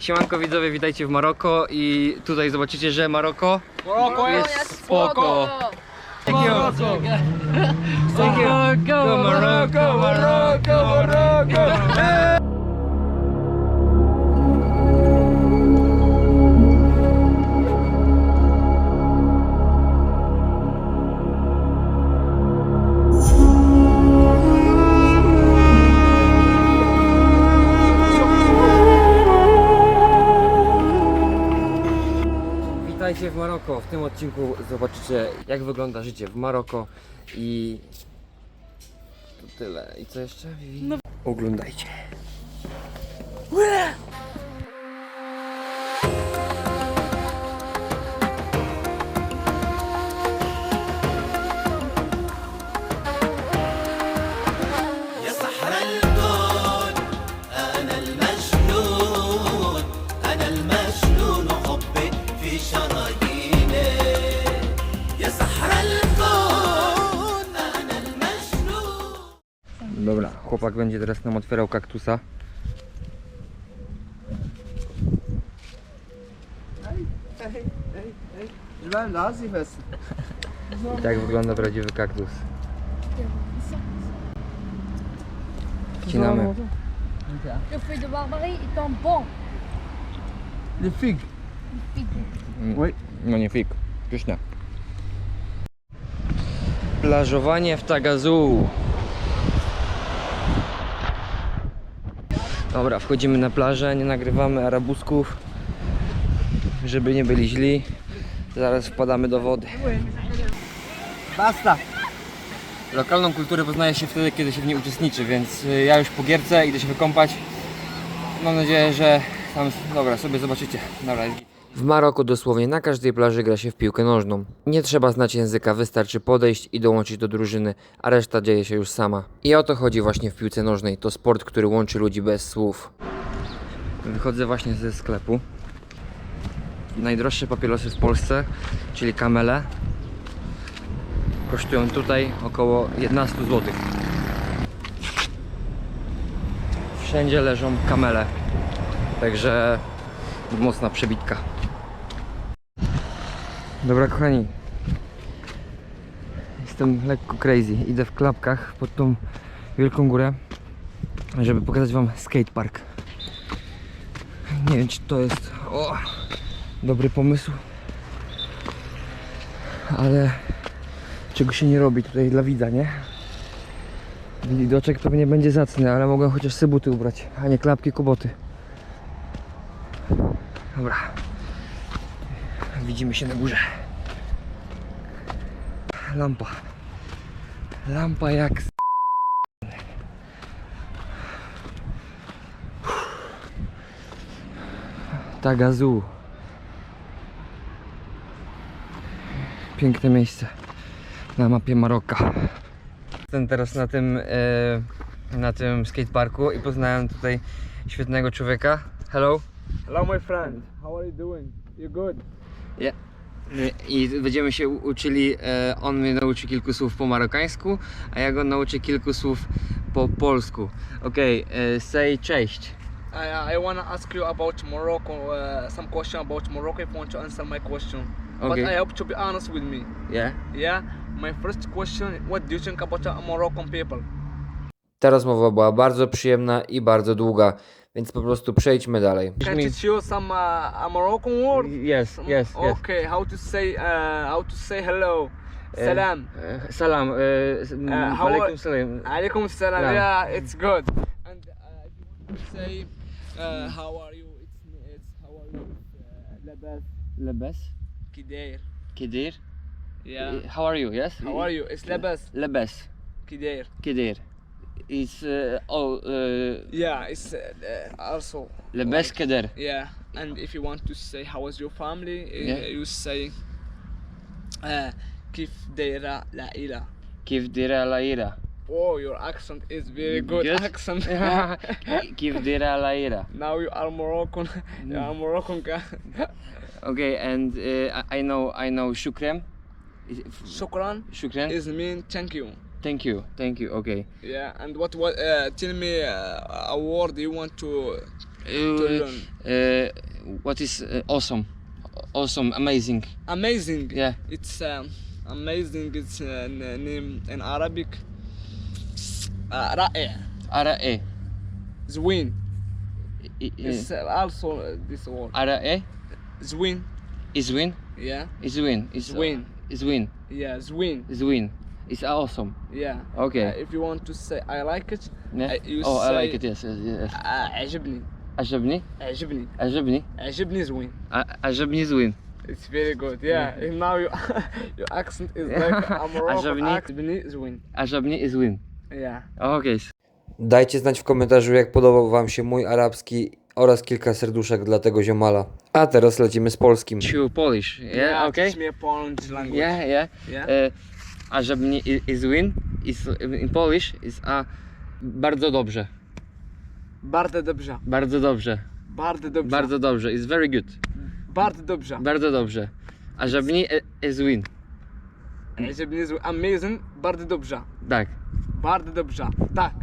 Siemanko widzowie, witajcie w Maroko i tutaj zobaczycie, że Maroko Morocco jest spoko. Thank you. Thank you. Go Maroko, Maroko, Maroko. Witajcie w Maroko. W tym odcinku zobaczycie jak wygląda życie w Maroko i to tyle. I co jeszcze? No. Oglądajcie. Dobra, chłopak będzie teraz nam otwierał kaktusa. I tak wygląda prawdziwy kaktus. Wcinamy. Le feuille de barbarie est un bon. Les figues. Oui. No nie fik. Pyszne. Plażowanie w Tagazu. Dobra, wchodzimy na plażę, nie nagrywamy arabusków, żeby nie byli źli. Zaraz wpadamy do wody. Basta. Lokalną kulturę poznaje się wtedy, kiedy się w niej uczestniczy, więc y, ja już po gierce idę się wykąpać. Mam nadzieję, że tam, dobra, sobie zobaczycie. Dobra, jest git. W Maroku dosłownie na każdej plaży gra się w piłkę nożną. Nie trzeba znać języka, wystarczy podejść i dołączyć do drużyny, a reszta dzieje się już sama. I o to chodzi właśnie w piłce nożnej. To sport, który łączy ludzi bez słów. Wychodzę właśnie ze sklepu. Najdroższe papierosy w Polsce, czyli kamele, kosztują tutaj około 11 zł. Wszędzie leżą kamele, także mocna przebitka. Dobra kochani, jestem lekko crazy. Idę w klapkach pod tą wielką górę, żeby pokazać wam skatepark. Nie wiem czy to jest o, dobry pomysł, ale czego się nie robi tutaj dla widza, nie? Widoczek pewnie będzie zacny, ale mogę chociaż sobie buty ubrać, a nie klapki, kuboty. Dobra. Widzimy się na górze. Lampa. Lampa jak z... Tagazu. Piękne miejsce na mapie Maroka. Jestem teraz na tym, e, na tym skateparku i poznałem tutaj świetnego człowieka. Hello. Hello my friend. How are you doing? You good? I będziemy się uczyli, e, on mnie nauczy kilku słów po marokańsku, a ja go nauczę kilku słów po polsku. Okej, e, say cześć. I, I want to ask you about Morocco, uh, some question about Morocco if you want to answer my question. But Okay. I hope to be honest with me. Yeah. Yeah, my first question what do you think about Moroccan people? Ta rozmowa była bardzo przyjemna i bardzo długa, więc po prostu przejdźmy dalej. Can I teach you some uh, a Moroccan word? Yes, Some- yes, yes. Okay, how to say uh, how to say hello? Salam. E, Salam, e, s- m, how alaikum salam. Alaikum salam. Salam. Yeah, it's good. And uh, if you want to say uh, how are you? It's, it's how are you? Uh, labas. Lebes, Kidair. kedir. Yeah. How are you? Yes. How are you? It's labas. Lebes, Kidair. kedir. is uh, oh, uh, yeah it's uh, uh also the best keder. yeah and if you want to say how was your family uh, yeah. you say uh, kif dera la ila kif dera la ila Oh, your accent is very good Just, accent. Kif dera la ira. Now you are Moroccan. you are Moroccan. okay, and I know I know shukran. Shukran. Shukran is mean thank you Thank you, thank you. Okay. Yeah, and what what? Uh, tell me uh, a word you want to to Uh, learn. uh, what is uh, awesome? Awesome, amazing. Amazing. Yeah. It's um, amazing. It's uh, n- name in Arabic. Uh, رائع. Ara e. زوين. I- i- It's uh, also uh, this word. Ara e. زوين. Is win. Yeah. Is win. Is Zwin. Is win. Yeah. زوين. Is win. It's awesome. Yeah. Okay. Uh, if you want to say I like it, Yeah. Uh, you oh, I like say- it. Yes. Yes. yes. uh, عجبني. عجبني. عجبني. عجبني. عجبني زوين. ع- عجبني زوين. It's very good. Yeah. And now you, your accent is like a Moroccan عجبني. accent. عجبني زوين. عجبني is win. Yeah. Okej. Dajcie znać w komentarzu, jak podobał Wam się mój arabski oraz kilka serduszek dla tego ziomala. A teraz lecimy z polskim. To Polish. Yeah. Okay. Teach me a Polish language. Yeah. Yeah. Yeah. a żeby mnie is win is, in Polish is a bardzo dobrze. Bardzo dobrze. Bardzo dobrze. Bardzo dobrze. Bardzo dobrze. Is very good. Bardzo dobrze. Bardzo dobrze. A żeby mnie is win. E, żeby nie zły. Amazing, bardzo dobrze. Tak. Bardzo dobrze. Tak.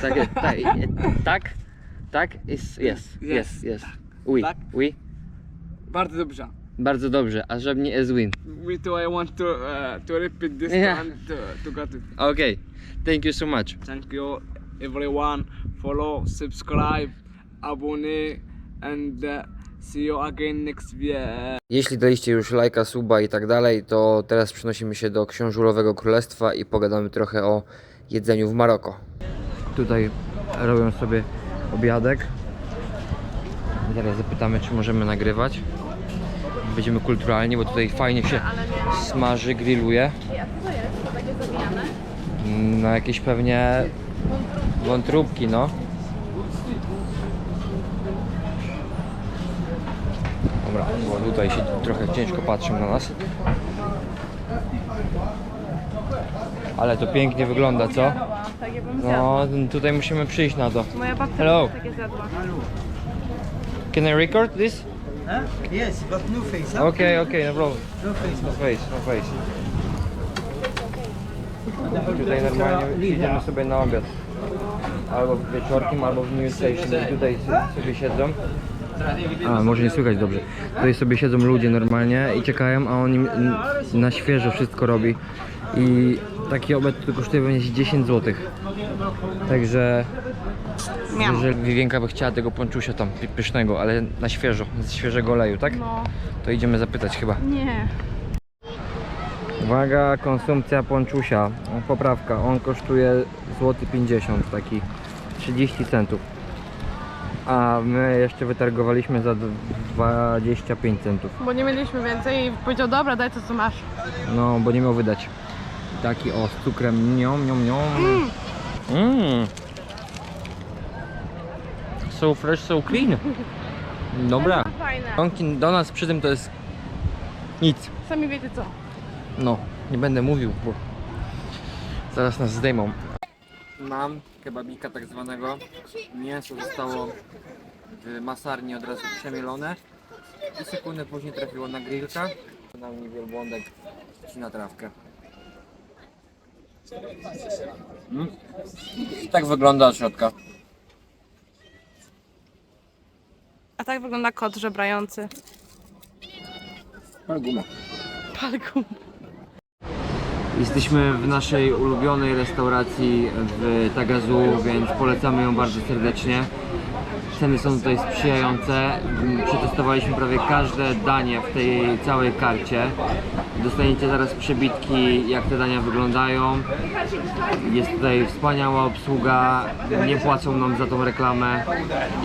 Tak, tak. tak, tak, tak, jest, jest, jest, jest. Oui, tak? oui. Bardzo dobrze. Bardzo dobrze, a żeby nie Ezwin. Me too, I want to, uh, to repeat this Yeah. and to, to get thank you so much. Thank you everyone. Follow, subscribe, abone and uh, see you again next video. Jeśli daliście już lajka, suba i tak dalej, to teraz przenosimy się do Książurowego Królestwa i pogadamy trochę o jedzeniu w Maroko. Tutaj robią sobie obiadek. Zaraz zapytamy, czy możemy nagrywać. Będziemy kulturalni, bo tutaj fajnie się smaży, grilluje. Na jakieś pewnie wątróbki, no. Dobra, bo tutaj się trochę ciężko patrzą na nas. Ale to pięknie wygląda, co? No, tutaj musimy przyjść na to. Moja babcia Hello. takie zjadła. Can I record this? Yes, but no face. Huh? Okay, okay, no problem. No face. No face, no face. Tutaj normalnie idziemy sobie na obiad. Albo wieczorkiem, albo w New Station. I tutaj sobie siedzą. A, może nie słychać dobrze. Tutaj sobie siedzą ludzie normalnie i czekają, a on im na świeżo wszystko robi. I taki obiad tu kosztuje pewnie 10 zł. Także jeżeli Wiwienka by chciała tego ponczusia tam py- pysznego, ale na świeżo, z świeżego oleju, tak? No, To idziemy zapytać chyba. nie. Uwaga, konsumpcja ponczusia. O, Poprawka, on kosztuje złoty 50 taki 30 centów. A my jeszcze wytargowaliśmy za d- 25 centów. Bo nie mieliśmy więcej i powiedział, dobra, daj to co masz. No, bo nie miał wydać. Taki o, z cukrem, niom, niom, niom. Mm. So fresh, so clean. Dobra. Fajne. Dunkin Donuts przy tym to jest nic. Sami wiecie co. No, nie będę mówił, bo zaraz nas zdejmą. Mam kebabika tak zwanego. Mięso zostało w masarni od razu przemielone i sekundę później trafiło na grillka. Na mnie wielbłądek i na trawkę. Mm. Tak wygląda od środka. A tak wygląda kot żebrający. Guma. Palką. Jesteśmy w naszej ulubionej restauracji w Tagazu, więc polecamy ją bardzo serdecznie. Ceny są tutaj sprzyjające. Przetestowaliśmy prawie każde danie w tej całej karcie. Dostaniecie zaraz przebitki, jak te dania wyglądają. Jest tutaj wspaniała obsługa, nie płacą nam za tą reklamę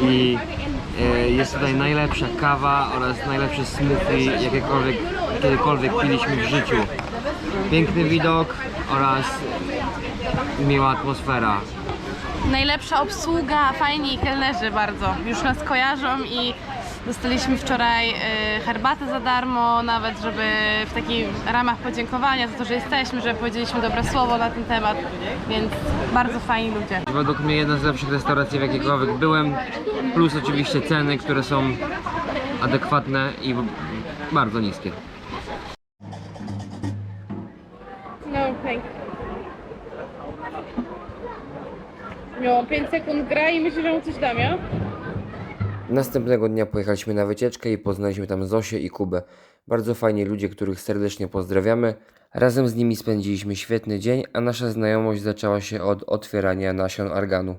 i jest tutaj najlepsza kawa oraz najlepsze smoothie, jakiekolwiek kiedykolwiek piliśmy w życiu. Piękny widok oraz miła atmosfera. Najlepsza obsługa, fajni kelnerzy bardzo. Już nas kojarzą i dostaliśmy wczoraj y, herbatę za darmo, nawet żeby w takich ramach podziękowania za to, że jesteśmy, że powiedzieliśmy dobre słowo na ten temat, więc bardzo fajni ludzie. Według mnie jedna z lepszych restauracji w jakiekolwiek byłem, plus oczywiście ceny, które są adekwatne i bardzo niskie. No, thank Miałam 5 sekund gra i myślę, że mu coś dam, ja? Następnego dnia pojechaliśmy na wycieczkę i poznaliśmy tam Zosię i Kubę. Bardzo fajni ludzie, których serdecznie pozdrawiamy. Razem z nimi spędziliśmy świetny dzień, a nasza znajomość zaczęła się od otwierania nasion arganu.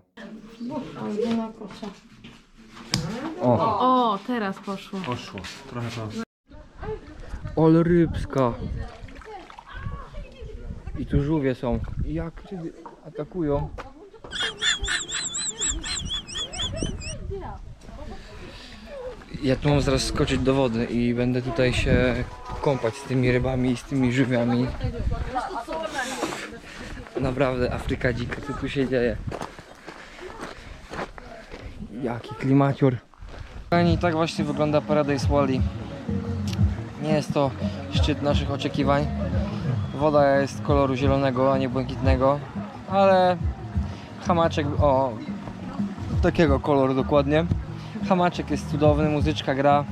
O, teraz poszło. Ol rybska. I tu żółwie są. Jak ryby atakują. Ja tu mam zaraz skoczyć do wody i będę tutaj się kąpać z tymi rybami i z tymi żółwiami. Naprawdę Afryka dzika, co tu się dzieje. Jaki klimacior. I tak właśnie wygląda Paradise Wally. Nie jest to szczyt naszych oczekiwań. Woda jest koloru zielonego, a nie błękitnego, ale hamaczek, o takiego koloru dokładnie. Hamaczek jest cudowny, muzyczka gra.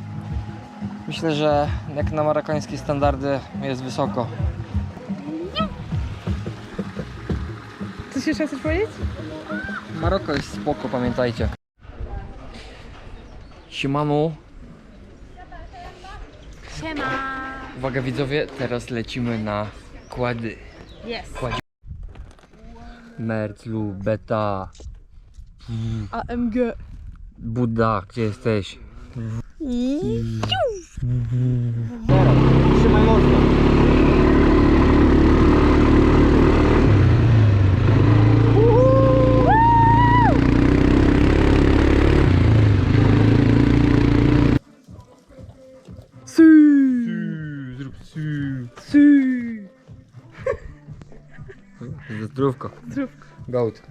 Myślę, że jak na marokańskie standardy jest wysoko. Coś jeszcze chcesz powiedzieć? Maroko jest spoko, pamiętajcie. Siemano. Siema. Uwaga widzowie, teraz lecimy na kłady. Jest. Merclu, Beta, AMG. Buddha, gdzie jesteś? Zdrówko. Zdrówko. Gołd.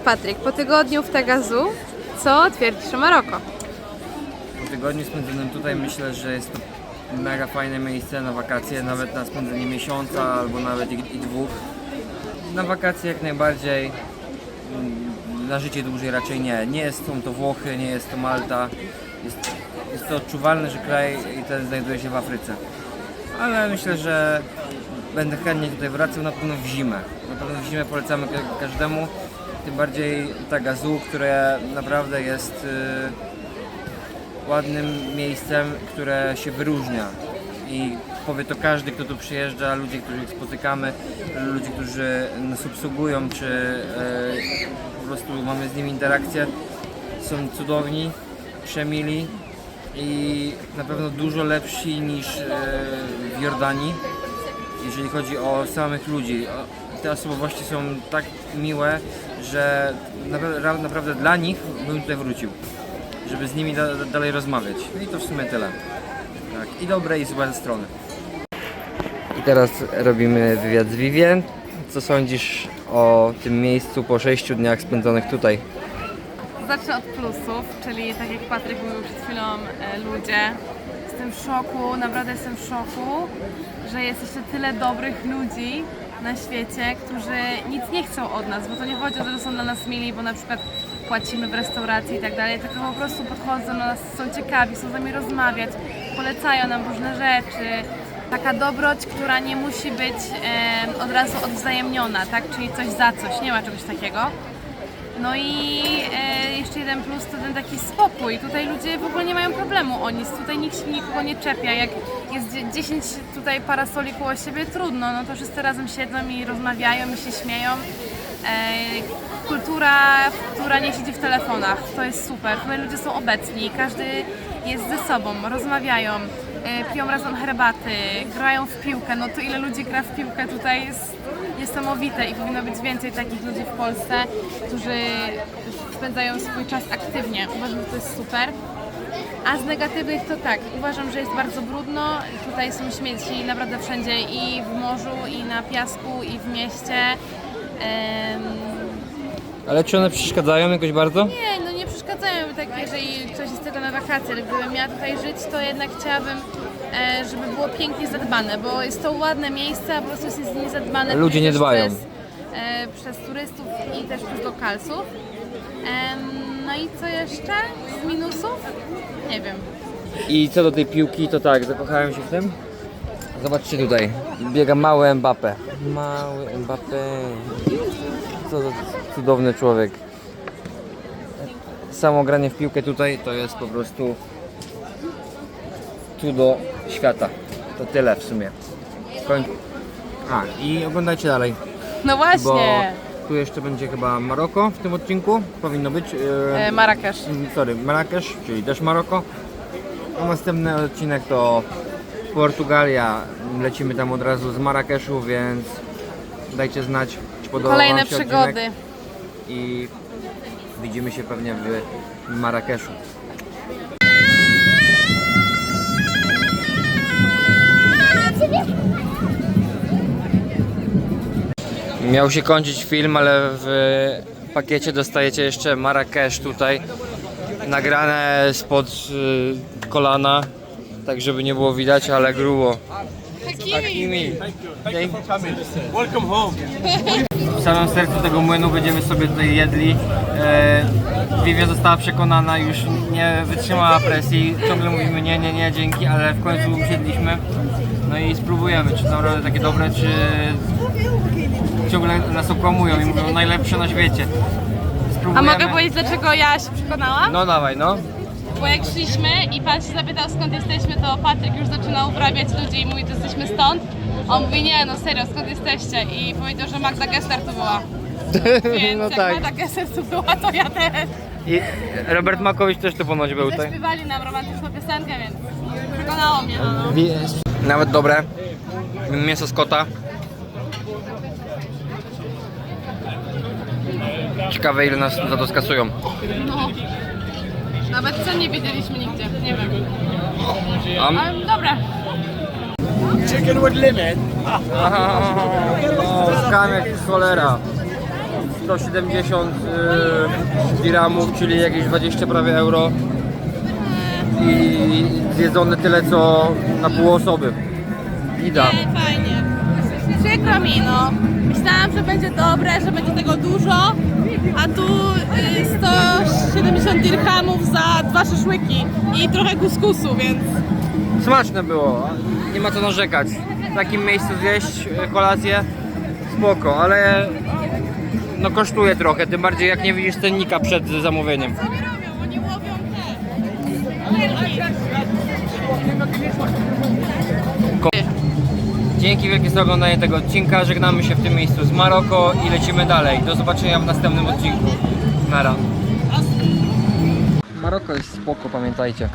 Patryk, po tygodniu w Tagazu, co twierdzisz o Maroko? Po tygodniu spędzonym tutaj myślę, że jest to mega fajne miejsce na wakacje, nawet na spędzenie miesiąca albo nawet i, i dwóch. Na wakacje jak najbardziej, mm, na życie dłużej raczej nie. Nie jest, są to Włochy, nie jest to Malta. Jest, jest to odczuwalne, że kraj ten znajduje się w Afryce. Ale myślę, że będę chętnie tutaj wracał na pewno w zimę. Na pewno w zimę polecamy ka- każdemu. Tym bardziej Tagazu, które naprawdę jest y, ładnym miejscem, które się wyróżnia. I powie to każdy, kto tu przyjeżdża, ludzie, których spotykamy, ludzie, którzy nas obsługują, czy y, po prostu mamy z nimi interakcję. Są cudowni, przemili i na pewno dużo lepsi niż e, w Jordanii, jeżeli chodzi o samych ludzi. Te osobowości są tak miłe, że naprawdę, naprawdę dla nich bym tutaj wrócił, żeby z nimi da, da, dalej rozmawiać. No i to w sumie tyle. Tak, i dobre i złe strony. I teraz robimy wywiad z Vivien. Co sądzisz o tym miejscu po 6 dniach spędzonych tutaj? Zacznę od plusów, czyli tak jak Patryk mówił przed chwilą, e, ludzie. Jestem w szoku, naprawdę jestem w szoku, że jest jeszcze tyle dobrych ludzi na świecie, którzy nic nie chcą od nas, bo to nie chodzi o to, że są dla nas mili, bo na przykład płacimy w restauracji i tak dalej, tylko po prostu podchodzą do nas, są ciekawi, chcą z nami rozmawiać, polecają nam różne rzeczy. Taka dobroć, która nie musi być e, od razu odwzajemniona, tak? Czyli coś za coś, nie ma czegoś takiego. No i e, jeszcze jeden plus to ten taki spokój. Tutaj ludzie w ogóle nie mają problemu o nic. Tutaj nikt się nikogo nie czepia. Jak jest dzie- 10 tutaj parasoli koło siebie, trudno. No to wszyscy razem siedzą i rozmawiają i się śmieją. E, kultura, która nie siedzi w telefonach. To jest super. Tutaj ludzie są obecni. Każdy jest ze sobą, rozmawiają. E, piją razem herbaty, grają w piłkę. No to ile ludzi gra w piłkę tutaj jest niesamowite i powinno być więcej takich ludzi w Polsce, którzy spędzają swój czas aktywnie. Uważam, że to jest super. A z negatywnych to tak, uważam, że jest bardzo brudno. Tutaj są śmieci naprawdę wszędzie i w morzu, i na piasku, i w mieście. Ale czy one przeszkadzają jakoś bardzo? nie, no nie przeszkadzają tak, jeżeli ktoś jest tylko na wakacje, ale gdybym miała tutaj żyć, to jednak chciałabym, żeby było pięknie zadbane, bo jest to ładne miejsce, a po prostu jest niezadbane. Ludzie nie dbają. Przez, e, przez turystów i też przez lokalsów. Em, no i co jeszcze z minusów? Nie wiem. I co do tej piłki, to tak, zakochałem się w tym. Zobaczcie tutaj, biega mały Mbappé. Mały Mbappé. Co za cudowny człowiek. Samo granie w piłkę tutaj to jest po prostu cudo świata. To tyle w sumie. Koń... A, i oglądajcie dalej, No bo właśnie, tu jeszcze będzie chyba Maroko w tym odcinku. Powinno być. e, Marrakesz. Sorry, Marrakesz, czyli też Maroko. A następny odcinek to Portugalia. Lecimy tam od razu z Marrakeszu, więc dajcie znać, czy podobał Kolejne wam się przygody. odcinek i widzimy się pewnie w Marrakeszu. Miał się kończyć film, ale w pakiecie dostajecie jeszcze Marrakesz tutaj nagrane spod y, kolana, tak żeby nie było widać, ale grubo. Hakimi. Welcome home. W samym sercu tego młynu będziemy sobie tutaj jedli. E, Vivia została przekonana, już nie wytrzymała presji. Ciągle mówimy nie, nie, nie, dzięki, ale w końcu usiedliśmy. No i spróbujemy, czy to naprawdę takie dobre, czy ciągle nas okłamują i mówią najlepsze na świecie. A Spróbujemy. mogę powiedzieć, dlaczego ja się przekonałam? No dawaj, no. Bo jak szliśmy i pan się zapytał skąd jesteśmy, to Patryk już zaczynał wrabiać ludzi i mówi, że jesteśmy stąd. A on mówi, nie no serio, skąd jesteście? I powiedział, że Magda Gessler tu była. Więc No jak tak. Magda Gessler tu była, to ja też. I Robert Makowicz też tu ponoć był tutaj. Zaśpiewali nam romantyczną piosenkę, więc przekonało mnie. No, no. Nawet dobre. Mięso z kota. Ciekawe ile nas za to skasują. no. Nawet cen nie wiedzieliśmy nigdzie, nie wiem. A Ale dobre. Chicken with lemon. O, skam jak cholera. 170 y, dirhamów, czyli jakieś 20 prawie euro. I zjedzone tyle co na pół osoby. Bida. Nie, fajnie. Przykro mi, no. Myślałam, że będzie dobre, że będzie tego dużo, a tu y, 170 dirhamów za dwa szaszłyki i trochę kuskusu, więc Smaczne było, nie ma co narzekać. W takim miejscu zjeść e, kolację spoko, ale no kosztuje trochę, tym bardziej jak nie widzisz cennika przed zamówieniem. Dzięki wielkie za oglądanie tego odcinka, żegnamy się w tym miejscu z Maroko i lecimy dalej. Do zobaczenia w następnym odcinku. Nara. Maroko jest spoko, pamiętajcie.